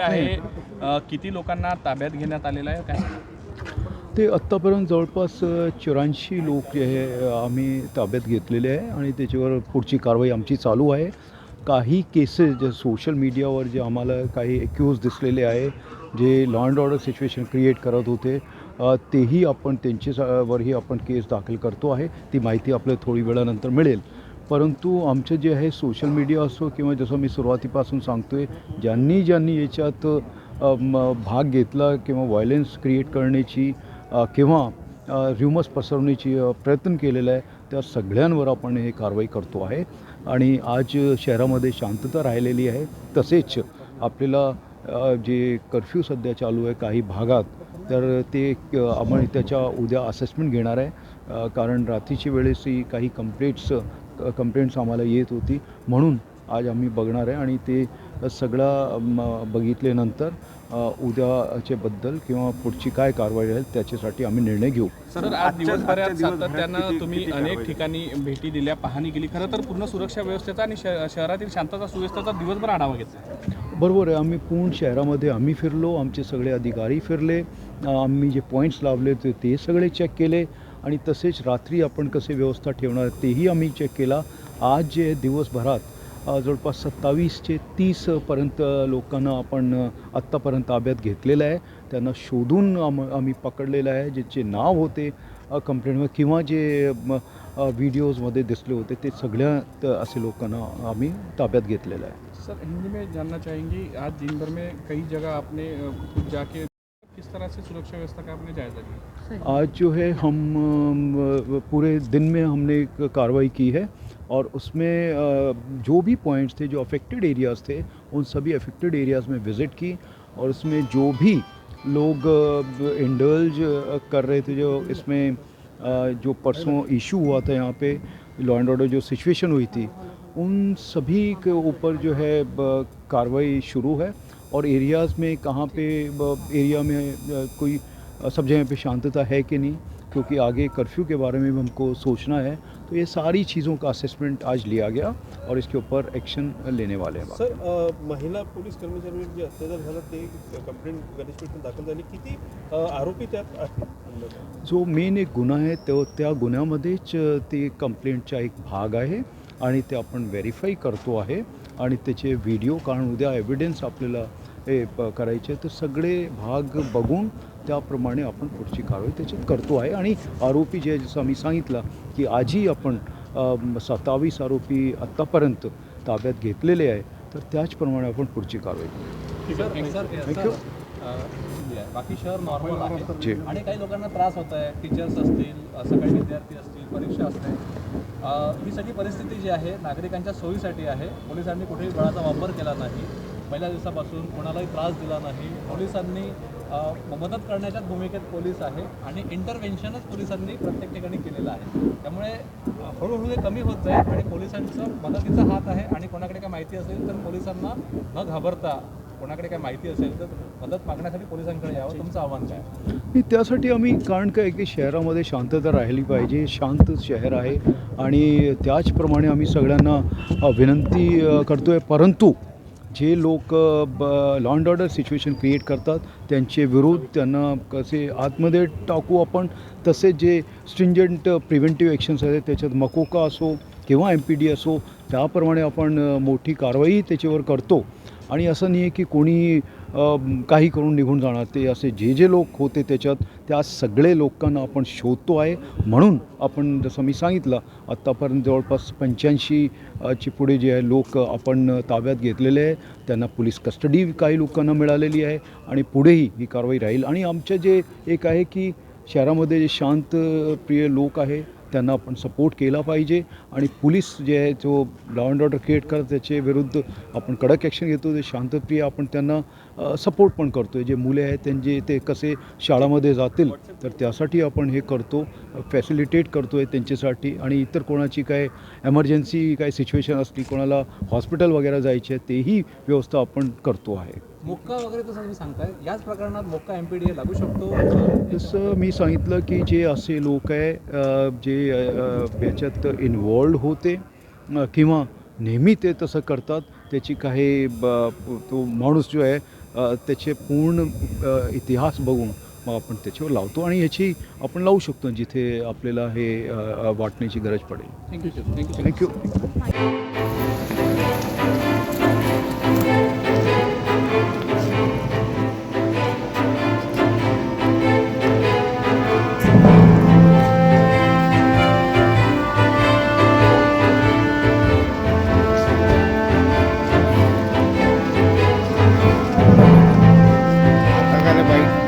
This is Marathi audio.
अपडेट आहे? किती लोकांना ताब्यात घेण्यात आलेलं आहे? काय ते आत्तापर्यंत जवळपास चौऱ्याऐंशी लोक जे आहे आम्ही ताब्यात घेतलेले आहे आणि त्याच्यावर पुढची कारवाई आमची चालू आहे. काही केसेस जे सोशल मीडियावर जे आम्हाला काही एक्यूज दिसलेले आहे जे law and order situation create करत होते तेही आपण त्यांच्यावरही आपण केस दाखल करतो आहे. ती माहिती आपल्याला थोडी वेळानंतर मिळेल. परंतु आमचं जे आहे सोशल मीडिया असो किंवा जसं मी सुरुवातीपासून सांगतो आहे ज्यांनी ज्यांनी याच्यात भाग घेतला किंवा व्हायलेन्स क्रिएट करण्याची किंवा र्युमस पसरवण्याची प्रयत्न केलेला आहे त्या सगळ्यांवर आपण हे कारवाई करतो आहे. आणि आज शहरामध्ये शांतता राहिलेली आहे. तसेच आपल्याला जे कर्फ्यू सध्या चालू आहे काही भागात तर ते आपण आम्ही त्याच्या उद्या असेसमेंट घेणार आहे. कारण रात्रीच्या वेळेसही काही कंप्लेंट्स कंप्लेंट्स आम्हाला येत होती. म्हणून आज आम्ही बघणार आहे आणि ते सगळं बघितल्यानंतर अ, उद्याचे बद्दल किंवा पुढची काय कारवाई राहील त्याच्यासाठी आम्ही निर्णय घेऊ. सर आज दिवसभरात सातत्यानं तुम्ही अनेक? ठिकाणी भेटी दिल्या पाहणी केली. खरं तर पूर्ण सुरक्षा व्यवस्थेचा आणि श- शहरातील शांतता सुव्यवस्थेचा दिवसभर आढावा घेतला. बरोबर आहे. आम्ही पूर्ण शहरामध्ये आम्ही फिरलो आमचे सगळे अधिकारी फिरले. आम्ही जे पॉईंट्स लावले ते ते सगळे चेक केले. आणि तसेच रात्री आपण कसे व्यवस्था ठेवणार तेही आम्ही चेक केला. आज जे दिवसभरात जवळपास जवळपास सत्तावीसचे तीसपर्यंत लोकांना आपण आत्तापर्यंत ताब्यात घेतलेलं आहे. त्यांना शोधून आम आम्ही पकडलेलं आहे. ज्याचे नाव होते कंप्लेंटमध्ये किंवा जे व्हिडिओजमध्ये दिसले होते ते सगळ्या असे लोकांना आम्ही ताब्यात घेतलेलं आहे. सर हिंदी में जानना चाहेंगे आज दिन भर में कई जगह आपने खुद जाके किस तरह से सुरक्षा व्यवस्था का आपने जायजा लिया? आज जो है हम पूरे दिन में हमने एक कार्रवाई की है और उसमें जो भी पॉइंट्स थे जो अफेक्टेड एरियाज़ थे उन सभी अफेक्टेड एरियाज़ में विज़िट की और उसमें जो भी लोग इंडल्ज कर रहे थे जो इसमें जो परसों इशू हुआ था यहाँ पे लॉ एंड ऑर्डर जो सिचुएशन हुई थी उन सभी के ऊपर जो है कार्रवाई शुरू है। और एरियाज़ में कहाँ पे एरिया में कोई सब जगह पे शांतता है कि नहीं? क्योंकि आगे कर्फ्यू के बारे में भी हमको सोचना है। तो ये सारी चीज़ों का असेसमेंट आज लिया गया और इसके ऊपर एक्शन लेने वाले हैं सर अ, महिला पोलीस कर्मचाऱ्यांवर जे अत्याचार झाला ते कंप्लेंट पेठून दाखल झाली किती आरोपी त्यात आहेत जो मेन एक गुन्हा आहे तो त्या गुन्ह्यामध्येच ते कंप्लेंटचा एक भाग आहे आणि ते आपण व्हेरीफाय करतो आहे. आणि त्याचे व्हिडिओ कारण उद्या एव्हिडन्स आपल्याला हे प- करायचे तर सगळे भाग बघून त्याप्रमाणे आपण पुढची कारवाई त्याच्यात करतो आहे. आणि आरोपी जे जसं आम्ही सांगितलं की आजही आपण सत्तावीस आरोपी आत्तापर्यंत ताब्यात घेतलेले आहे. तर त्याचप्रमाणे आपण पुढची कारवाई करू. थँक्यू बाकी शहर नॉर्मल आहे. जी. आणि काही लोकांना त्रास होत आहे. टीचर्स असतील असं काही विद्यार्थी असतील परीक्षा असते. अ, ही सगळी परिस्थिती जी आहे नागरिकांच्या सोयीसाठी आहे. पोलिसांनी कुठेही बळाचा वापर केला नाही. पहिल्या दिवसापासून कोणालाही त्रास दिला नाही. पोलिसांनी मदत करण्याच्याच भूमिकेत पोलीस आहे आणि इंटरव्हेन्शनच पोलिसांनी प्रत्येक ठिकाणी केलेलं आहे. त्यामुळे हळूहळू हे कमी होत जाईल आणि पोलिसांचं मदतीचा हात आहे आणि कोणाकडे काय माहिती असेल तर पोलिसांना न घाबरता कोणाकडे काय माहिती असेल तर मदत मागण्यासाठी पोलिसांकडे यावं. तुमचं आव्हान काय? नाही, त्यासाठी आम्ही कारण काय की शहरामध्ये शांतता राहिली पाहिजे शांत शहर आहे आणि त्याचप्रमाणे आम्ही सगळ्यांना विनंती करतो आहे परंतु जे लोक law and order situation create करतात त्यांचे विरोध त्यांना कसे आतमध्ये टाकू आपण तसेच जे स्ट्रिंजंट प्रिव्हेंटिव्ह ॲक्शन्स आहेत त्याच्यात मकोका असो किंवा एम पी डी असो त्याप्रमाणे आपण मोठी कारवाई त्याच्यावर करतो. आणि असं नाही आहे की कोणी काही करून निघून जाणार. ते असे जे जे लोक होते त्याच्यात त्या सगळे लोकांना आपण शोधतो आहे. म्हणून आपण जसं मी सांगितलं आत्तापर्यंत जवळपास पंच्याऐंशी ची पुढे जे आहे लोक आपण ताब्यात घेतलेले आहे. त्यांना पोलीस कस्टडी काही लोकांना मिळालेली आहे आणि पुढेही ही कारवाई राहील. आणि आमचं जे एक आहे की शहरामध्ये जे शांतप्रिय लोक आहे त्यांना आपण सपोर्ट केला पाहिजे. आणि पोलीस जे आहे जो लॉ अँड ऑर्डर क्रिएट करतात त्याचे विरुद्ध आपण कडक ॲक्शन घेतो. ते शांतप्रिय आपण त्यांना सपोर्ट पण करतो आहे जे मुले आहेत त्यांचे ते कसे शाळामध्ये जातील तर त्यासाठी आपण हे करतो फॅसिलिटेट करतो आहे त्यांच्यासाठी. आणि इतर कोणाची काय एमर्जन्सी काय सिच्युएशन असली कोणाला हॉस्पिटल वगैरे जायचे आहे तेही व्यवस्था आपण करतो आहे. मोक्का वगैरे जसं तुम्ही सांगताय. याच प्रकरणात मोक्का एम पी डी लागू शकतो? जसं मी सांगितलं की जे असे लोक आहे जे याच्यात इन्वॉल्ड होते किंवा नेहमी ते तसं करतात त्याची काही ब तो माणूस जो आहे त्याचे पूर्ण इतिहास बघून मग आपण त्याच्यावर लावतो आणि याची आपण लावू शकतो जिथे आपल्याला हे वाटण्याची गरज पडेल. Thank you sir thank you thank you Bye-bye.